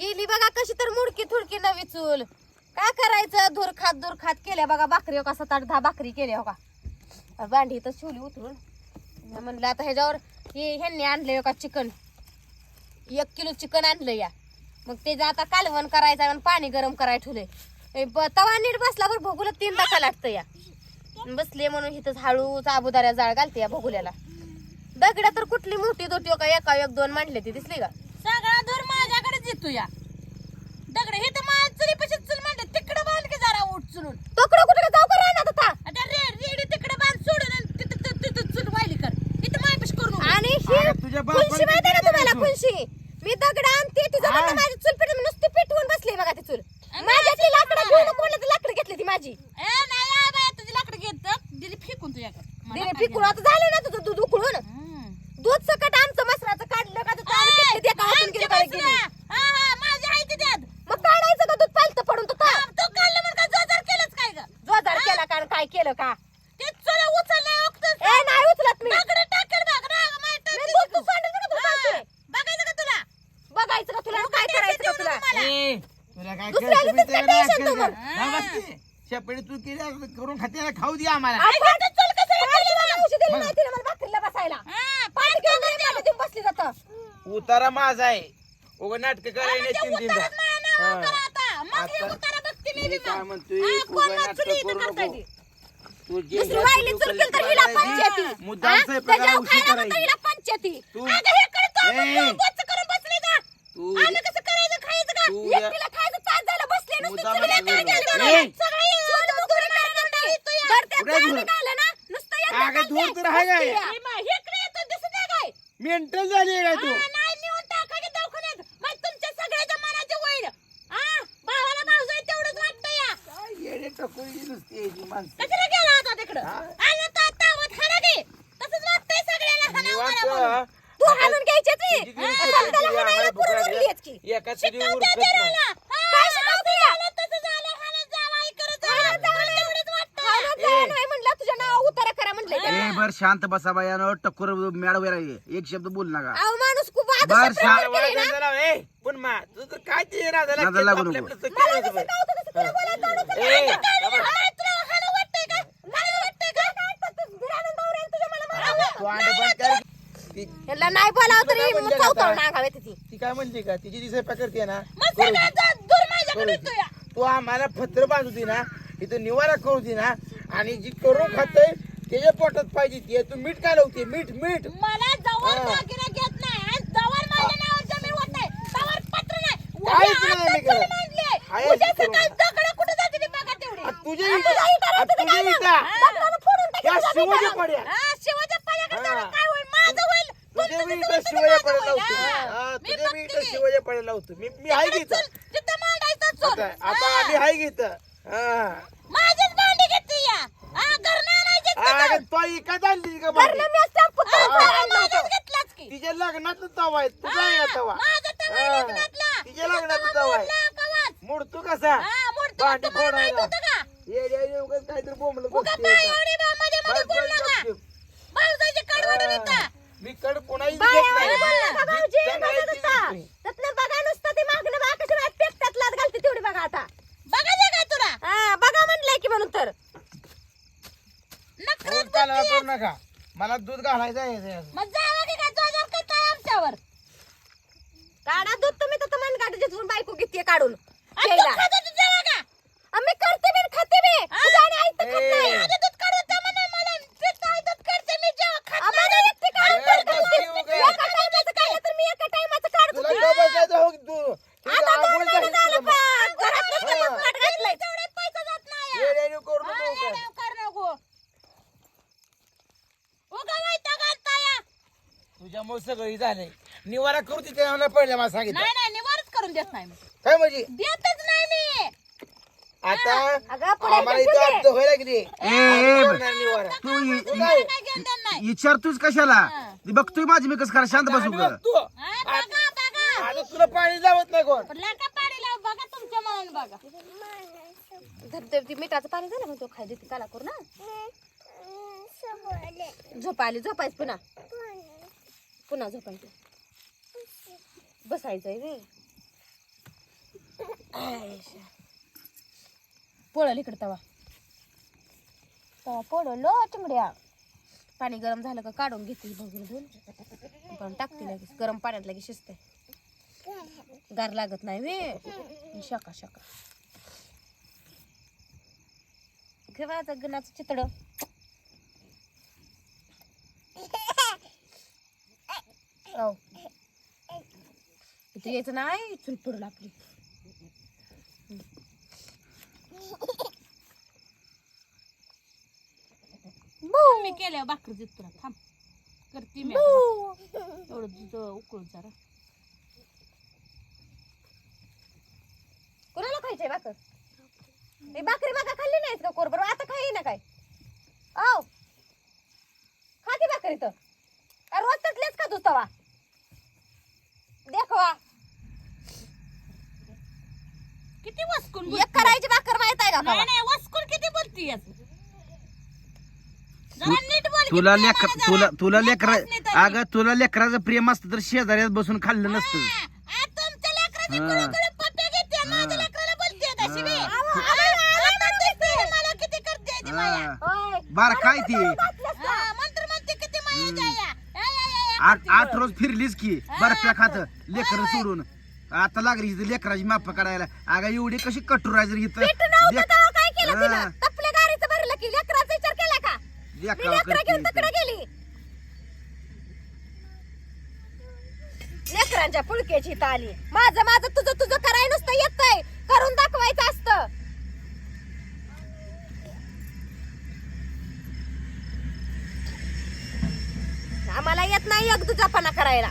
केली बघा कशी तर मुडकी थुडकी नवी चूल. काय करायचं? धूर खात धूर खात केल्या बघा भाकरी हो का? सात आठ दहा भाकरी केल्या हो का? बांडी तर शिवली उतरून. म्हणलं आता ह्याच्यावर हे ह्यांनी आणलं हो का चिकन. एक किलो चिकन आणलं या. मग त्याचं आता कालवण करायचं आणि पाणी गरम करायला ठेवलंय. ब- तवा नीट बसला बरं भोगुला तीन दाखा लागतं या. बसले म्हणून इथंच हळूच आबुदाऱ्या जाळ घालते या भोगुल्याला. दगड्या तर कुठली मोठी दोटी हो का? एका एक दोन मांडले ती दिसली का? माझ्याकडेच येतो या दगड हे तर माझ्या चुली पशी चुल म्हणते तिकडे बांध की जरा उठ चुलून. तकडं कुठं जाऊ का राहणार आता आता रे रेडी तिकडे बांध सोडून आणि तिथं तिथं- तिथं चुल वाहिली कर. इथं माझ्यापाशी करू नको. आणि ही अगं, तुझ्या बापाने कुंशी माहिती आहे ना किती तुम्हाला कुंशी मी दगड आणते तिचं हा. म्हणणं माझी चूल पेटून नुसती पेटवून बसली बघा ती चूल. माझ्या ती लाकडं घेऊन कोणलं तर लाकडं घेतली ती माझी. ए नाही आ बाया तुझी लाकडं घेत दिली फेकून तुझ्याकडे. मला दिले काय फिकून आता झालं ना तुझं दूध उकळून? हम्म. दूध सकट आमचं मसराचं काढलं का तर ताण ए, पेटली, त्या काळातून आमची गेली बाई बसल्या. गेली. हा, हा, माझी आहे ती द्याद. मग काढायचं का दूध पालतं पडून तो का हा, तो काढलं म्हणून काय जोजार केलंच काय ग? जोजार केला का आणि काय केलं का नाही उचलत मी टाकेल बघ, राग माहीत तुझी. तू सांडेल का तुला सांगतोय? बघायचं का तुला बघायचं का तुला काय करायचं का तुला ए, काय करायचं तो. हा, बस की. केली करून खाते ना, खाऊ दे आम्हाला आपण चल कसं केलं मला औषध दिलं नाही तिने मला भाकरीला बसायला हा, पाणी घेऊन नाही मला देऊन बसली जातं उतारा माझा आहे उग नाटक करायला तीन तीन उतारत नाही ना. उतारा आता. मग हे आता- उतारा बघते मी मी बी काय मग. म्हणतोय, हा, उगा कोण मग नाटकं चुली इथं करू करताय नको. ती. तू जे दुसरी वाहिली तू चुल केलं केलं तर हिला. पंचायती मुद्दाम हा? स्वयंपाकाला त्याच्यावर उशीर खायला म्हणतं करायची. हिला पंचायती तू- अगं हे करतो आपण ए. जाऊन गच्च करून बसली का तू आम्ही कसं करायचं खायचं का तू या- एकटीला खायचं तास झालं बसले नुसतं मुद्दाम चुलीला बोलू. केलं ए. तेवढं? सगळं हे चूल मुकून मारत नाही. त्यात कुठे जाळी धूर? घालं ना, नुसतं एकदा अगं धूर तर आहे काय? बसते या. हे इकडे येतो दिसत नाही काय? मेंटल झाली आहे काय तू नाही नेऊन टाका की दवाखान्यात. मग तुमच्या सगळ्याच्या मनाचे होईल. हा, भावाला भाऊजाई तेवढंच वाटतं या. काय येडे टकोरी नुसती यायची माणसं कशाला गेला होता तिकडं? हा? आला तर आता आवाज हाणा की. तसंच वाटतंय सगळ्याला हाणा निवांत मारा म्हणून. तू हाणून घ्यायची ती. किती दिवस हा, होती त्याला ती म्हणायला आम्हाला पुरं भुकायला? उरलीयच की. एका चिडी शिकवते उरकत ते नाही राहिला. हा, काय शिकवते या? झालं तसं झालं, हाणत जावं, आई करत जावं. हाणत जावं. मला तेवढंच वाटतं. हाणत जावं नाही म्हणलं तुझ्या नाव उतारा करा म्हणलंय त्याला. ए बर शांत बसा बाई यानं टक्कर आहे. एक शब्द बोल नका. बर. ए, पण मा तुझं तर काय ते नादाला लागू आपल्या-. आपलं बरं. ए, काय. नाही. तू अंड बंद कर. ती बोलावं तरी नागावे काय म्हणते का? तिची जी स्वयंपाक करते ना. मग सगळ्याचा दूर माझ्याकडे येतो या. तू आम्हाला पत्र बांधू दे ना. इथं निवारा करू दे ना. आणि जी करून खातोय त्याच्या पोटात पाहिजे ती. तू मीठ काय लावते? मीठ मीठ. मला जवळ हा. दागिना घेत नाही. आणि जवळ माझ्या नावावर जमीन होत नाही तवर पत्र नाही. काहीच उद्या नाही आता मी करत. चूल मांडली. आहे उद्या अशी करून. सकाळी दगडं कुठं जाते ते बघा तेवढी आ, तुझ्या आणि इथं तुझ्या इथं आ, राहते ते तुझ्या काय इथं मग? दगडानं फोडून टाकीन या तुझ्या शिवाच्या बिटाला. पड्या हा, शिवाच्या पायाकडे हा. जाऊन काय होईल माझं होईल तुझ्या तुमचं मी तुमचं इथं तुमचं शिवाय माझं पडायला होईल. लावतो हा. हा, मी तुझ्या मी बघते इथं की. शिवाय पडायला लावतो मी मी आहे की इथं चल, तिथं मांडायचं चूल. आता आता हा. आम्ही आहे की इथं हा माझीच भांडी घेतली या हा, घरनं आणायचीच का अगं, जाऊन? तो इकत आणली का घरनं भांडी? मी असं पुतळा हा, आणला होता. माझंच घेतलाच की. तिच्या लग्नात तवा आहे तुझा आहे का तवा माझं तवा हा. लग्नातला. तिच्या तुझं लग्नात तवा तवा आहे. मोडला कवाच. मोडतो कसा हा, मोडतो. भांडी माहीत फोडायला. होतं का? ये ये ये उगाच काहीतरी बोंबलं उगा बसते बाई इथं. एवढी बा मध्ये मध्ये बस, बोल बस, नका. गपचूप. भाऊजाईची कडवडून येतं. मी कड कोणाही बाया, देत नाही. बोलू नका भाऊजी, जी चांगली बघा आहे ती नुसता. दिसते. त्यातनं बघा नुसतं ते मागणं बघा कशी माझ्या पेटतात लाद घालते तेवढी बघा आता बघायचं काय तुला? हा, बघा म्हणलंय की म्हणून तर नखरं रोज कालवा करू नका मला दूध घालायचं आहे. मग जावं करताय आमच्यावर? काढा दूध तुम्ही तर मन काढू जिथून बायको घेते काढून प्यायला. आम्ही करते बी आणि खाते बी तुझं आणि आई तर खात. नाही. माझं दूध काढून द्या म्हणे मला. पित आहे दूध काढते मी जेव्हा खात नाही. आम्हाला एकटी काढून ए, ठेवते. बस की उगा. एका टायमाचं काढलं तर मी एका टायमाचं काढत तुला होते. गप्प बसायचं हो की तू तुझं आता दोन आंघोळ महिने झाली झालं तुला मग. पण घरात नुसतं हा. दूध काढ घातलंय. तेवढे पैसे जात नाही. ये, ये, ये, करू हा, नको ये, उगाच. ये, कर नको. उगा वैताग आणता या. तुझ्यामुळे सगळं झालंय. निवारा करू तिथे मला पहिल्या मला सांगितलं. नाही नाही निवारच करून देत नाही मी. काय म्हणजे? देतच नाही मी. आता अगं, पुढे आम्हाला इथं व्हायला निवारा. तू इ- इ- काय काय घेऊन देत नाही. विचारतोच कशाला? ती बघतोय माझी मी कसं करा शांत बसू आम्ही का बघतो. हा, बघा बघा. आता तुला पाणी लावत नाही कोण? पण लाका पाणी लाव बघा तुमच्या मनाने बघा. धबधब ती मिठाचं पाणी झालं मग तो खाय देते काला करू ना झोप आली झोपायच पुन्हा. पुन्हा झोपायचं. बसायचंय रे. पोळल इकडे तवा. तवा पळलो चिमड्या. पाणी गरम झालं का काढून घेते बघून घेऊन पण टाकते लगेच. गरम पाण्यात लगेच शिजते गार लागत नाही वे. शका शका. घेवायचं गणाचं चितड औ इथे यायचं नाही चुल पडलं आपली. मी केल्या भाकरी देत तुला. थांब. करते मी आता. दूध उकळून जरा. कोणाला खायचंय भाकर? हे भाकरी बाका खाल्ली नाहीस का कोरबर आता खाई ना काय? औ. खा की भाकरी तर अरे रोज तसलेच खातोस तवा? देखवा किती वसकून एक करायची भाकर माहीत आहे का नाही? नाही वसकून किती बोलतीयस जरा नीट बोल की तुला जरा. तुला तुला लेकरा तरी. अगं तुला लेकराचं प्रेम असतं तर शेजाऱ्यात बसून खाल्लं नसतं हा, आ, तुमच्या लेकराची हा. कुळकुळ पप्प्या घेते माझ्या हा. लेकराला बोलते तशी बी. हा. आ, आता दिसते मला किती करते ती माया हा. ओय, बार काय ती हा, मंत्र म्हणते किती माया जाया. आठ आठ रोज फिरलीस की बर्फ्या खात लेकर सोडून. आता लागली इथं लेकराची माप काढायला. अगं एवढी कशी कटूर आहे जर इथं? पीठ नव्हतं लेक- तेव्हा काय केलं हा. तिनं? तपल्या गाडीचं भरलं की लेकराचा विचार केला का? मी लेकराला लेकरं करते घेऊन इथं. तिकडे गेली. लेकरांच्या पुळक्याची ताली. माझं माझं तुझं तुझं कराय नुसतं येतंय. करून दाखवायचं असतं. आम्हाला येत नाही एक दुजापणा करायला.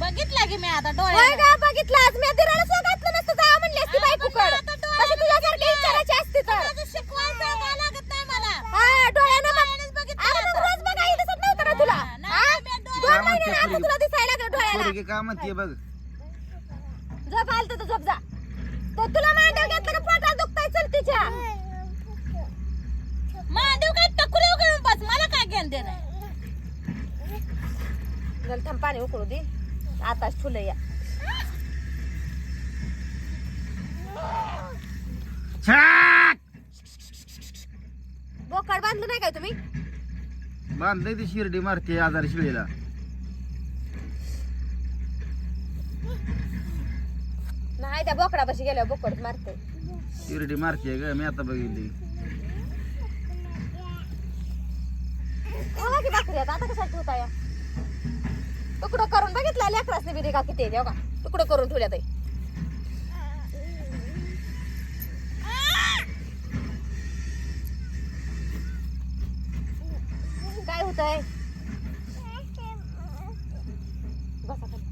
बघितला की मी आता होय का? बघितलं आज. मी दिराला सांगितलं नसतं जा म्हणली असती बायको पण कड. आता डोळ्यानं कशी तुझ्यासारखी विचारायची असती तर. तुला शिकवायला सांगायला लागत नाही मला. हा, डोळ्यानं बघ. डोळ्यानंच बघितलं अरे मग आता. रोज बघायला दिसत नव्हतं का तुला. हा, नाही, हा? मी डोळ्यानं- दोन काय महिने म्हणते आता पोरगी? तुला दिसायला लागलं डोळ्याला. पोरगी काय म्हणते बघ. झोप आलं तर झोप जा. तो तुला मांडव घेतलं का? पोटात दुखताय चल तिच्या. मांडीव काय टकुरे उघडून बस मला काय थांब पाणी उकळू दे. आताच ठुलं या! बोकाड बांधलं नाही काय तुम्ही? बांधलंय ती शिर्डी मारते आजार शिळीला. नाही त्या बोकडापाशी गेल्यावर बोकड मारते शिर्डी मारते ग मी आता बघितली. बघा की भाकरी आता आता कशाला ठेवता या तुकडं करून बघितलं लेकरासने बिरी का किती देव का? तुकडं करून ठेवल्या ताई? काय होतंय? बसा खाली.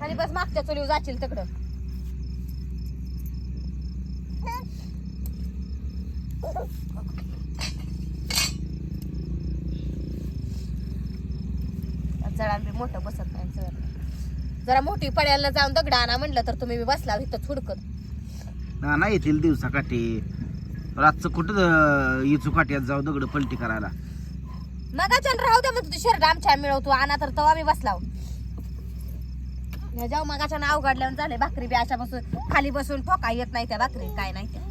खाली बस मागच्या चुलीवर जाशील तिकडं. जळान बी मोठं बसत नाही जळ जरा मोठी पड्याला जाऊन दगड आणा म्हणलं तर तुम्ही बी बसला इथं छुडकत ना नाही येतील दिवसाकाठी रातचं कुठं इचू काट्यात जाऊ दगड पलटी करायला? मगाच्यान राहू द्या म्हणतो शर्ट आमच्या मिळवतो आणा तर तवा मी बसलाव जाऊ मगाच्या नाव गाडल्यावर झाले भाकरी बी अशा बसून खाली बसून ठोका येत नाही त्या भाकरी काय नाही त्या.